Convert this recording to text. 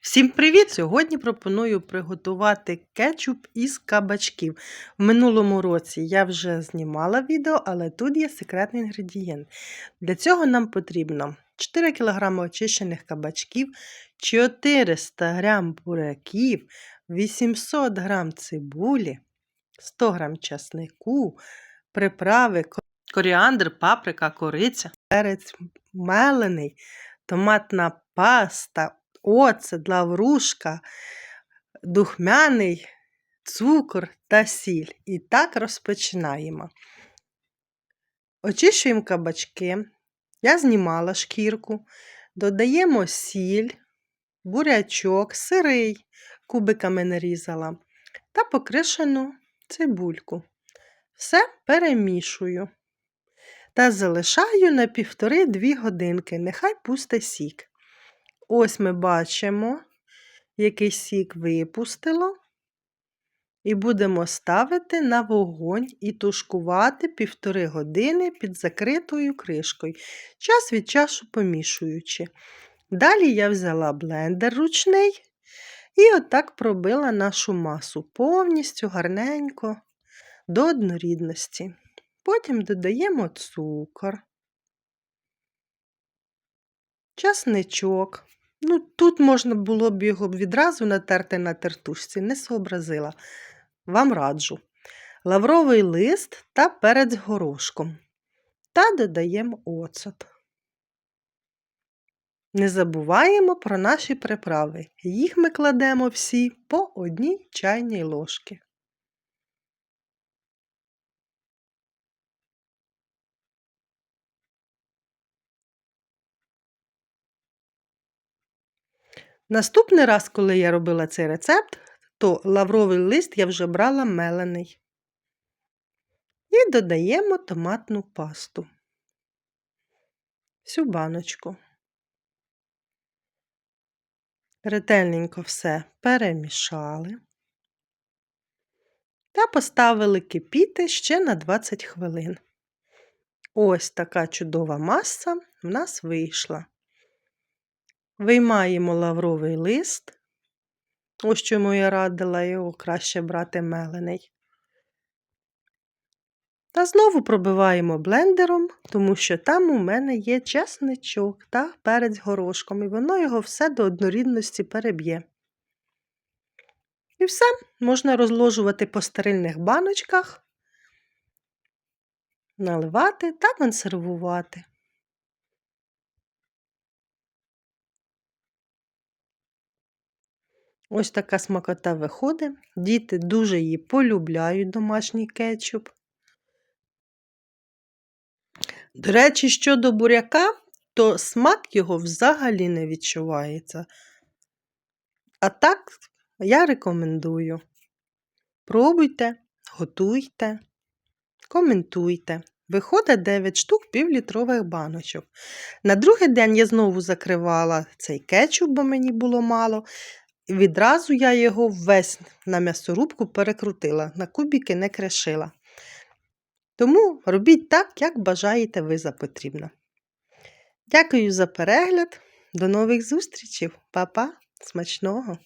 Всім привіт! Сьогодні пропоную приготувати кетчуп із кабачків. В минулому році я вже знімала відео, але тут є секретний інгредієнт. Для цього нам потрібно 4 кг очищених кабачків, 400 г буряків, 800 г цибулі, 100 г часнику, приправи, коріандр, паприка, кориця, перець мелений, томатна паста, оцет, лаврушка, духмяний цукор та сіль. І так розпочинаємо. Очищуємо кабачки. Я знімала шкірку, додаємо сіль, бурячок, сирий, кубиками нарізала та покришену цибульку. Все перемішую та залишаю на півтори-дві годинки, нехай пусте сік. Ось ми бачимо, який сік випустило. І будемо ставити на вогонь і тушкувати півтори години під закритою кришкою, час від часу помішуючи. Далі я взяла блендер ручний і отак пробила нашу масу повністю гарненько до однорідності. Потім додаємо цукор, часничок. Ну, тут можна було б його відразу натерти на тертушці, не сообразила. Вам раджу. Лавровий лист та перець горошком. Та додаємо оцет. Не забуваємо про наші приправи. Їх ми кладемо всі по одній чайній ложці. Наступний раз, коли я робила цей рецепт, то лавровий лист я вже брала мелений. І додаємо томатну пасту. Всю баночку. Ретельненько все перемішали та поставили кипіти ще на 20 хвилин. Ось така чудова маса в нас вийшла. Виймаємо лавровий лист. Ось чому я радила його краще брати мелений. Та знову пробиваємо блендером, тому що там у мене є чесничок та перець горошком, і воно його все до однорідності переб'є. І все можна розложувати по стерильних баночках, наливати та консервувати. Ось така смакота виходить. Діти дуже її полюбляють домашній кетчуп. До речі, щодо буряка, то смак його взагалі не відчувається. А так, я рекомендую. Пробуйте, готуйте, коментуйте. Виходить 9 штук півлітрових баночок. На другий день я знову закривала цей кетчуп, бо мені було мало. Відразу я його весь на м'ясорубку перекрутила, на кубики не крешила. Тому робіть так, як бажаєте ви за потрібно. Дякую за перегляд. До нових зустрічей. Па-па. Смачного!